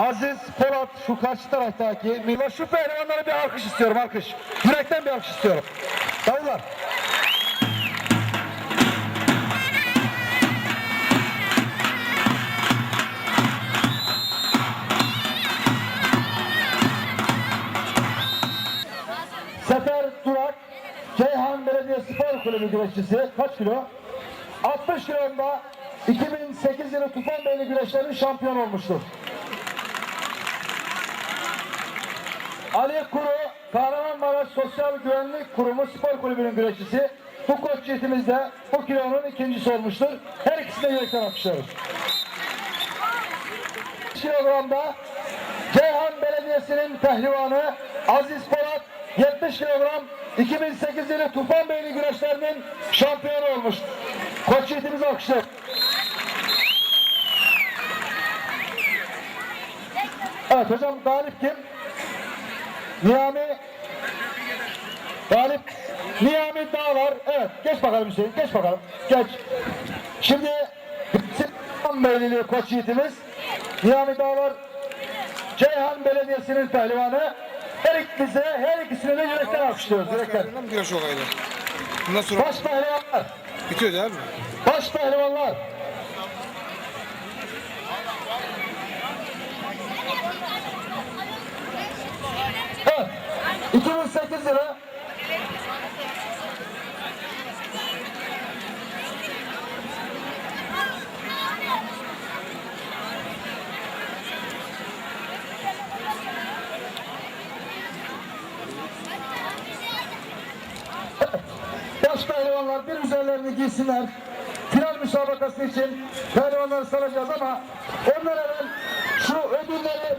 Aziz Polat şu karşı taraftaki. Şu pehlivanlara bir alkış istiyorum alkış. Yürekten bir alkış istiyorum. Davullar. Sefer Durak, Ceyhan Belediye Spor Kulübü güreşçisi kaç kilo? 60 kilomda 2008 yılı Tufanbeyli güreşlerinin şampiyon olmuştur. Ali Kuru, Kahramanmaraş Sosyal Güvenlik Kurumu Spor Kulübü'nün güreşçisi. Bu koç yiğitimizde bu kilonun ikincisi olmuştur. Her ikisine yürekten alkışlıyoruz. kilogramda Ceyhan Belediyesi'nin pehlivanı Aziz Polat 70 kilogram 2008 yılı Tufanbeyli güreşlerinin şampiyonu olmuş. Koç yiğitimizi alkışlıyoruz. Evet hocam galip kim? Niyami Galip Niyami Dağlar. Evet geç bakalım Hüseyin geç bakalım. Geç. Şimdi Sinan Beylili koç yiğitimiz Niyami Dağlar Ceyhan Belediyesi'nin pehlivanı her ikisi, her ikisini de yürekten alkışlıyoruz. Yürekten. Baş pehlivanlar. bitiyor değil mi? Baş pehlivanlar. 2008 yılı Baş pehlivanlar bir üzerlerini giysinler. Final müsabakası için pehlivanları saracağız ama ondan evvel şu ödülleri